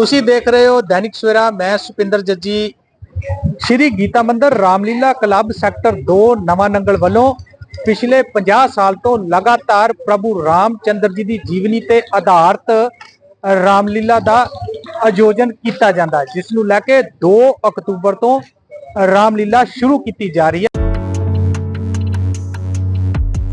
ਤੁਸੀਂ ਦੇਖ ਰਹੇ ਹੋ ਦੈਨਿਕ ਸਵੇਰਾ, ਮੈਂ ਸੁਪਿੰਦਰ ਜੱਜੀ। ਸ਼੍ਰੀ ਗੀਤਾ ਮੰਦਿਰ, ਰਾਮਲੀਲਾ ਕਲੱਬ ਸੈਕਟਰ 2 ਨਵਾਂ ਨੰਗਲ ਵੱਲੋਂ ਪਿਛਲੇ 50 ਸਾਲ ਤੋਂ ਲਗਾਤਾਰ ਪ੍ਰਭੂ ਰਾਮ ਚੰਦਰ ਜੀ ਦੀ ਜੀਵਨੀ ਤੇ ਆਧਾਰਿਤ ਰਾਮਲੀਲਾ ਦਾ ਆਯੋਜਨ ਕੀਤਾ ਜਾਂਦਾ ਜਿਸ ਨੂੰ ਲੈ ਕੇ 2 ਅਕਤੂਬਰ ਤੋਂ ਰਾਮਲੀਲਾ ਸ਼ੁਰੂ ਕੀਤੀ ਜਾ ਰਹੀ ਹੈ।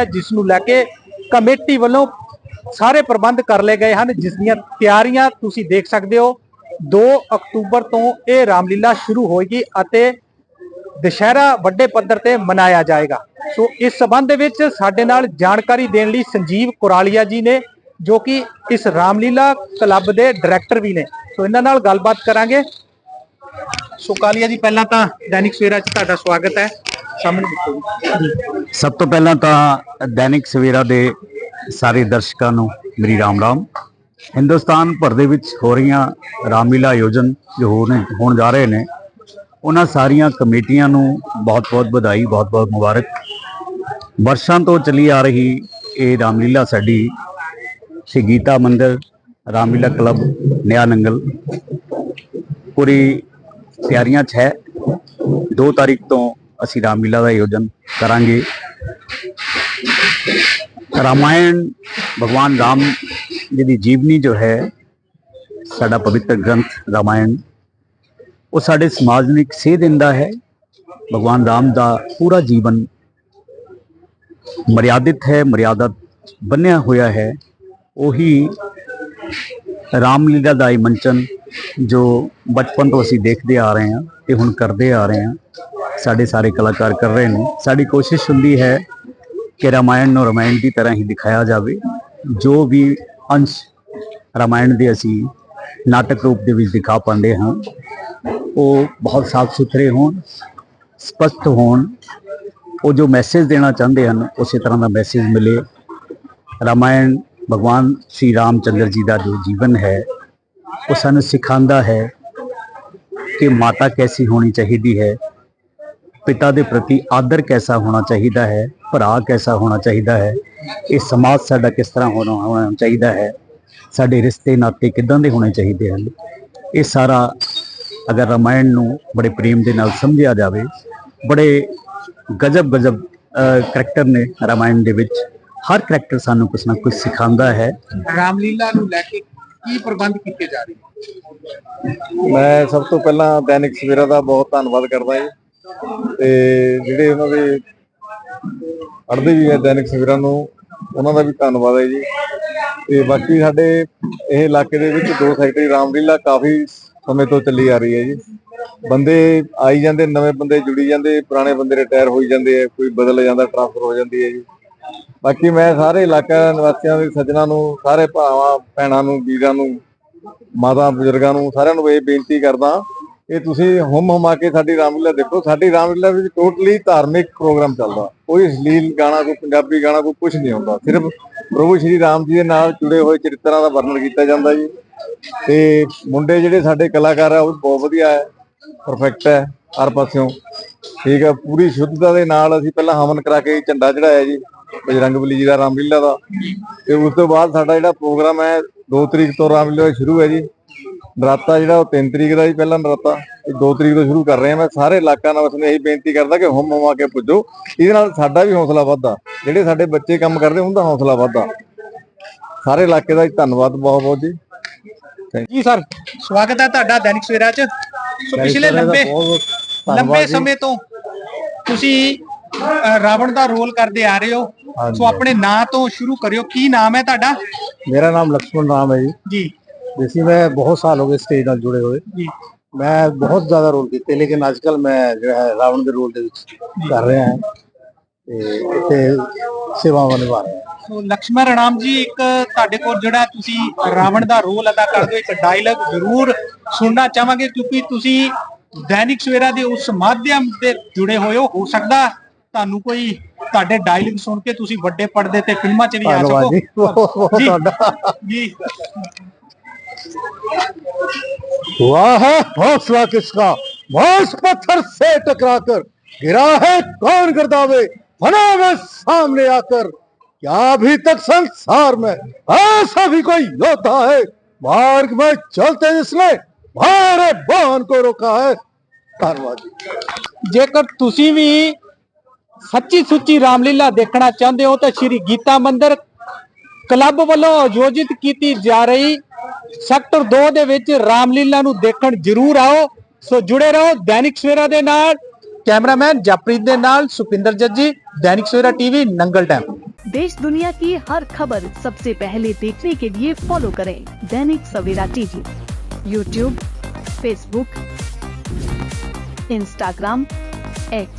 ਹੈ, ਜਿਸ ਨੂੰ ਲੈ ਕੇ ਕਮੇਟੀ ਵੱਲੋਂ ਸਾਰੇ ਪ੍ਰਬੰਧ ਕਰ ਲਏ ਗਏ ਹਨ, ਜਿਸ ਦੀਆਂ ਤਿਆਰੀਆਂ ਤੁਸੀਂ ਦੇਖ ਸਕਦੇ ਹੋ। 2 ਅਕਤੂਬਰ ਤੋਂ ਇਹ ਰਾਮਲੀਲਾ ਸ਼ੁਰੂ ਹੋਏਗੀ ਅਤੇ ਦੁਸ਼ਹਿਰਾ ਵੱਡੇ ਪੱਧਰ ਤੇ ਮਨਾਇਆ ਜਾਏਗਾ। ਸੋ ਇਸ ਸਬੰਧ ਦੇ ਵਿੱਚ ਸਾਡੇ ਨਾਲ ਜਾਣਕਾਰੀ ਦੇਣ ਲਈ ਸੰਜੀਵ ਕੁਰਾਲੀਆ ਜੀ ਨੇ, ਜੋ ਕਿ ਇਸ ਰਾਮਲੀਲਾ ਕਲੱਬ ਦੇ ਡਾਇਰੈਕਟਰ ਵੀ ਨੇ। ਸੋ ਇਹਨਾਂ ਨਾਲ ਗੱਲਬਾਤ ਕਰਾਂਗੇ। ਸੋ ਕਾਲੀਆ ਜੀ, ਪਹਿਲਾਂ ਤਾਂ ਦੈਨਿਕ ਸਵੇਰਾ 'ਚ ਤੁਹਾਡਾ ਸਵਾਗਤ ਹੈ। ਸਾਹਮਣੇ ਦੇਖੋ ਸਭ ਤੋਂ ਪਹਿਲਾਂ ਤਾਂ ਦੈਨਿਕ ਸਵੇਰਾ ਦੇ ਸਾਰੇ ਦਰਸ਼ਕਾਂ ਨੂੰ ਮੇਰੀ ਰਾਮ ਰਾਮ। ਹਿੰਦੁਸਤਾਨ ਭਰ ਦੇ ਵਿੱਚ ਹੋ ਰਹੀਆਂ ਰਾਮਲੀਲਾ ਆਯੋਜਨ ਜੋ ਹੋਣ ਹੋਣ ਜਾ ਰਹੇ ਨੇ, ਉਹਨਾਂ ਸਾਰੀਆਂ ਕਮੇਟੀਆਂ ਨੂੰ ਬਹੁਤ-ਬਹੁਤ ਵਧਾਈ ਬਹੁਤ-ਬਹੁਤ ਮੁਬਾਰਕ। ਵਰਸ਼ਾਂ ਤੋਂ ਚੱਲੀ ਆ ਰਹੀ ਇਹ ਰਾਮਲੀਲਾ ਸਾਡੀ ਸ਼੍ਰੀ ਗੀਤਾ ਮੰਦਿਰ, ਰਾਮਲੀਲਾ ਕਲੱਬ, ਨਿਆ ਨੰਗਲ, ਪੂਰੀ ਤਿਆਰੀਆਂ 'ਚ ਹੈ। 2 ਤਾਰੀਖ ਤੋਂ ਅਸੀਂ ਰਾਮਲੀਲਾ ਦਾ ਆਯੋਜਨ ਕਰਾਂਗੇ। ਰਾਮਾਇਣ, ਭਗਵਾਨ ਰਾਮ ਜੀ ਦੀ ਜੀਵਨੀ ਜੋ ਹੈ, ਸਾਡਾ ਪਵਿੱਤਰ ਗ੍ਰੰਥ ਰਾਮਾਇਣ, ਉਹ ਸਾਡੇ ਸਮਾਜ ਨੂੰ ਇੱਕ ਸੇਧ ਦਿੰਦਾ ਹੈ। ਭਗਵਾਨ ਰਾਮ ਦਾ ਪੂਰਾ ਜੀਵਨ ਮਰਿਆਦਿਤ ਹੈ, ਮਰਿਆਦਾ ਬੰਨਿਆ ਹੋਇਆ ਹੈ। ਉਹੀ ਰਾਮਲੀਲਾ ਦਾ ਇਹ ਮੰਚਨ ਜੋ ਬਚਪਨ ਤੋਂ ਅਸੀਂ ਦੇਖਦੇ ਆ ਰਹੇ ਹਾਂ ਤੇ ਹੁਣ ਕਰਦੇ ਆ ਰਹੇ ਹਾਂ, ਸਾਡੇ ਸਾਰੇ ਕਲਾਕਾਰ ਕਰ ਰਹੇ ਨੇ। ਸਾਡੀ ਕੋਸ਼ਿਸ਼ ਹੁੰਦੀ ਹੈ ਕਿ ਰਾਮਾਇਣ ਨੂੰ ਰਾਮਾਇਣ ਦੀ ਤਰ੍ਹਾਂ ਹੀ ਦਿਖਾਇਆ ਜਾਵੇ। ਜੋ ਵੀ ਅੰਸ਼ ਰਾਮਾਇਣ ਦੇ ਅਸੀਂ ਨਾਟਕ ਰੂਪ ਦੇ ਵਿੱਚ ਦਿਖਾ ਪਾਉਂਦੇ ਹਾਂ, ਉਹ ਬਹੁਤ ਸਾਫ਼ ਸੁਥਰੇ ਹੋਣ, ਸਪਸ਼ਟ ਹੋਣ। ਉਹ ਜੋ ਮੈਸੇਜ ਦੇਣਾ ਚਾਹੁੰਦੇ ਹਨ, ਉਸੇ ਤਰ੍ਹਾਂ ਦਾ ਮੈਸੇਜ ਮਿਲੇ। ਰਾਮਾਇਣ ਭਗਵਾਨ ਸ਼੍ਰੀ ਰਾਮਚੰਦਰ ਜੀ ਦਾ ਜੋ ਜੀਵਨ ਹੈ, ਉਹ ਸਾਨੂੰ ਸਿਖਾਉਂਦਾ ਹੈ ਕਿ ਮਾਤਾ ਕੈਸੀ ਹੋਣੀ ਚਾਹੀਦੀ ਹੈ, ਪਿਤਾ ਦੇ ਪ੍ਰਤੀ ਆਦਰ ਕੈਸਾ ਹੋਣਾ ਚਾਹੀਦਾ ਹੈ, ਭਰਾ ਕੈਸਾ ਹੋਣਾ ਚਾਹੀਦਾ ਹੈ, ਇਹ ਸਮਾਜ ਸਾਡਾ ਕਿਸ ਤਰ੍ਹਾਂ ਹੋਣਾ ਹੋਣਾ ਚਾਹੀਦਾ ਹੈ, ਸਾਡੇ ਰਿਸ਼ਤੇ ਨਾਤੇ ਕਿਦਾਂ ਦੇ ਹੋਣੇ ਚਾਹੀਦੇ ਹਨ, ਇਹ ਸਾਰਾ ਅਗਰ ਰਾਮਾਇਣ ਨੂੰ ਬੜੇ ਪ੍ਰੇਮ ਦੇ ਨਾਲ ਸਮਝਿਆ ਜਾਵੇ, ਬੜੇ ਗਜਬ ਗਜਬ ਕਰੈਕਟਰ ਨੇ ਰਾਮਾਇਣ ਦੇ ਵਿੱਚ ਹਰ ਕਰੈਕਟਰ ਸਾਨੂੰ ਕੁਝ ਨਾ ਕੁਝ ਸਿਖਾਉਂਦਾ ਹੈ। ਰਾਮਲੀਲਾ ਨੂੰ ਲੈ ਕੇ ਕੀ ਪ੍ਰਬੰਧ ਕੀਤੇ ਜਾ ਰਹੇ? ਨੇ ਮੈਂ ਸਭ ਤੋਂ ਪਹਿਲਾਂ ਦੈਨਿਕ ਸਵੇਰਾ ਦਾ ਬਹੁਤ ਧੰਨਵਾਦ ਕਰਦਾ ਜੀ। ਤੇ ਜਿਹੜੇ ਉਹਨਾਂ ਦੇ ਪੜ੍ਹਦੇ ਵੀ ਹੈ ਦੈਨਿਕ ਸਵੇਰਾ ਨੂੰ ਉਹਨਾਂ ਦਾ ਵੀ ਧੰਨਵਾਦ ਹੈ ਜੀ। ਤੇ ਬਾਕੀ ਸਾਡੇ ਇਹ ਇਲਾਕੇ ਦੇ ਵਿੱਚ ਦੋ ਸੈਕਟਰੀ ਰਾਮਲੀਲਾ ਕਾਫੀ ਸਮੇਂ ਤੋਂ ਚੱਲੀ ਆ ਰਹੀ ਹੈ ਜੀ। ਬੰਦੇ ਆਈ ਜਾਂਦੇ ਨਵੇਂ ਬੰਦੇ ਜੁੜੀ ਜਾਂਦੇ ਪੁਰਾਣੇ ਬੰਦੇ ਰਿਟਾਇਰ ਹੋਈ ਜਾਂਦੇ ਆ ਕੋਈ ਬਦਲ ਜਾਂਦਾ ਟ੍ਰਾਂਸਫਰ ਹੋ ਜਾਂਦੀ ਹੈ ਜੀ। ਬਾਕੀ ਮੈਂ ਸਾਰੇ ਇਲਾਕਾ ਨਿਵਾਸੀਆਂ ਦੇ ਸੱਜਣਾ ਨੂੰ, ਸਾਰੇ ਭਾਵਾਂ ਭੈਣਾਂ ਨੂੰ, ਵੀਰਾਂ ਨੂੰ, ਮਾਤਾ ਬਜ਼ੁਰਗਾਂ ਨੂੰ ਸਾਰਿਆਂ ਨੂੰ ਇਹ ਬੇਨਤੀ ਕਰਦਾ ਇਹ ਤੁਸੀਂ ਹੁਮ ਹੁਮਾ ਕੇ ਸਾਡੀ ਰਾਮਲੀਲਾ ਦੇਖੋ। ਸਾਡੀ ਰਾਮਲੀਲਾ ਵਿੱਚ ਟੋਟਲੀ ਧਾਰਮਿਕ ਪ੍ਰੋਗਰਾਮ ਚੱਲਦਾ। ਕੋਈ ਅਸ਼ਲੀਲ ਗਾਣਾ, ਕੋਈ ਪੰਜਾਬੀ ਗਾਣਾ, ਕੋਈ ਕੁਝ ਨਹੀਂ ਹੁੰਦਾ। ਸਿਰਫ ਪ੍ਰਭੂ ਸ਼੍ਰੀ ਰਾਮ ਜੀ ਦੇ ਨਾਲ ਜੁੜੇ ਹੋਏ ਚਰਿੱਤਰਾਂ ਦਾ ਵਰਣਨ ਕੀਤਾ ਜਾਂਦਾ ਜੀ। ਤੇ ਮੁੰਡੇ ਜਿਹੜੇ ਸਾਡੇ ਕਲਾਕਾਰ ਆ, ਉਹ ਬਹੁਤ ਵਧੀਆ ਹੈ ਪਰਫੈਕਟ ਹੈ, ਹਰ ਪਾਸਿਓਂ। ਠੀਕ ਹੈ, ਪੂਰੀ ਸ਼ੁੱਧਤਾ ਦੇ ਨਾਲ ਅਸੀਂ ਪਹਿਲਾਂ ਹਵਨ ਕਰਾ ਕੇ ਝੰਡਾ ਚੜਾਇਆ ਜੀ। ਬਜਰੰਗਬਲੀ ਜੀ ਦਾ ਰਾਮਲੀਲਾ ਦਾ। ਤੇ ਉਸ ਤੋਂ ਬਾਅਦ ਸਾਡਾ ਜਿਹੜਾ ਪ੍ਰੋਗਰਾਮ ਹੈ 2 ਤਰੀਕ ਤੋਂ ਰਾਮਲੀਲਾ ਸ਼ੁਰੂ ਹੈ ਜੀ। ਨਰਾਤਾ ਜਿਹੜਾ ਉਹ 3 ਤਰੀਕ ਦਾ ਜੀ ਪਹਿਲਾ ਨਰਾਤਾ। ਇਹ 2 ਤਰੀਕ ਤੋਂ ਸ਼ੁਰੂ ਕਰ ਰਹੇ ਹਾਂ ਮੈਂ। ਸਾਰੇ ਇਲਾਕਿਆਂ ਨਾਲ ਨੂੰ ਇਹੀ ਬੇਨਤੀ ਕਰਦਾ ਕਿ ਹੁਮ ਹੁਮਾ ਕੇ ਪੁੱਜੋ। ਇਹਦੇ ਨਾਲ ਸਾਡਾ ਵੀ ਹੌਸਲਾ ਵੱਧਦਾ। ਜਿਹੜੇ ਸਾਡੇ ਬੱਚੇ ਕੰਮ ਕਰਦੇ ਉਹਨਾਂ ਦਾ ਹੌਸਲਾ ਵੱਧਦਾ। ਸਾਰੇ ਇਲਾਕੇ ਦਾ ਧੰਨਵਾਦ ਬਹੁਤ ਬਹੁਤ ਜੀ। ਜੀ ਸਰ ਸਵਾਗਤ ਹੈ ਤੁਹਾਡਾ ਦੈਨਿਕ ਸਵੇਰਾ 'ਚ। ਸੋ ਪਿਛਲੇ ਲੰਬੇ ਲੰਬੇ ਸਮੇਂ ਤੋਂ ਤੁਸੀਂ ਰਾਵਣ ਦਾ ਰੋਲ ਕਰਦੇ ਆ ਰਹੇ ਹੋ। ਸੋ ਆਪਣੇ ਨਾਂ ਤੋਂ ਸ਼ੁਰੂ ਕਰਿਓ। ਕੀ ਨਾਮ ਹੈ ਤੁਹਾਡਾ? ਮੇਰਾ ਨਾਮ ਲਕਸ਼ਮਣ ਰਾਮ ਹੈ ਜੀ। ਜੀ। ਵੈਸੇ ਮੈਂ ਬਹੁਤ ਸਾਲ ਹੋ ਗਏ ਸਟੇਜ ਨਾਲ ਜੁੜੇ ਹੋਏ। ਜੀ। ਮੈਂ ਬਹੁਤ ਜ਼ਿਆਦਾ ਰੋਲ ਕੀਤੇ ਲੇਕਿਨ ਅੱਜਕੱਲ ਮੈਂ ਜਿਹੜਾ ਹੈ ਰਾਵਣ ਦੇ ਰੋਲ ਦੇ ਵਿੱਚ ਕਰ ਰਿਹਾ ਹਾਂ ਤੇ ਇੱਥੇ ਸੇਵਾਵਾਂ ਨਿਭਾ ਰਿਹਾ ਹਾਂ। ਸੋ ਲక్ష్ਮਣ ਰਾਮ ਜੀ ਇੱਕ ਤੁਹਾਡੇ ਕੋਲ ਜਿਹੜਾ ਤੁਸੀਂ ਰਾਵਣ ਦਾ ਰੋਲ ਅਦਾ ਕਰਦੇ ਹੋ ਇੱਕ ਡਾਇਲੌਗ ਜ਼ਰੂਰ ਸੁਣਨਾ ਚਾਹਾਂਗੇ ਕਿਉਂਕਿ ਤੁਸੀਂ ਦੈਨਿਕ ਸਵੇਰਾ ਦੇ ਉਸ ਮਾਧਿਅਮ ਦੇ ਜੁੜੇ ਹੋਏ ਹੋ। ਹੋ ਸਕਦਾ ਤੁਹਾਨੂੰ ਕੋਈ ਤੁਹਾਡੇ ਡਾਇਲੌਗ ਸੁਣ ਕੇ ਤੁਸੀਂ ਵੱਡੇ ਪਰਦੇ ਤੇ ਫਿਲਮਾਂ 'ਚ ਵੀ ਆ ਧੰਨਵਾਦ ਸਕੋ ਜੀ ਬਹੁਤ ਬਹੁਤ ਜੀ। ਤੁਹਾਡਾ ਜੀ हुआ है हौसला किसका भौस पत्थर से टकराकर गिरा है कौन गर्दावे फना में सामने आकर क्या अभी तक संसार में ऐसा भी कोई योद्धा है मार्ग में चलते जिसने भारे वाहन को रोका है धन्यवाद जी ਜੇਕਰ ਤੁਸੀਂ ਵੀ ਸੱਚੀ ਸੁੱਚੀ ਰਾਮਲੀਲਾ ਦੇਖਣਾ ਚਾਹੁੰਦੇ ਹੋ ਤਾਂ ਸ਼੍ਰੀ ਗੀਤਾ ਮੰਦਿਰ ਕਲੱਬ ਵੱਲੋਂ ਆਯੋਜਿਤ ਕੀਤੀ ਜਾ ਰਹੀ ਸੈਕਟਰ 2 ਦੇ ਵਿੱਚ ਰਾਮਲੀਲਾ ਨੂੰ ਦੇਖਣ ਜ਼ਰੂਰ ਆਓ ਸੋ ਜੁੜੇ ਰਹੋ ਦੈਨਿਕ ਸਵੇਰਾ ਦੇ ਨਾਲ ਕੈਮਰਾਮੈਨ ਜਪ੍ਰੀਤ ਦੇ ਨਾਲ ਸੁਪਿੰਦਰ ਜੱਜੀ ਦੈਨਿਕ ਸਵੇਰਾ ਟੀਵੀ ਨੰਗਲ ਡੈਮ देश दुनिया की हर खबर सबसे पहले देखने के लिए फॉलो करें Dainik Savera TV YouTube Facebook Instagram X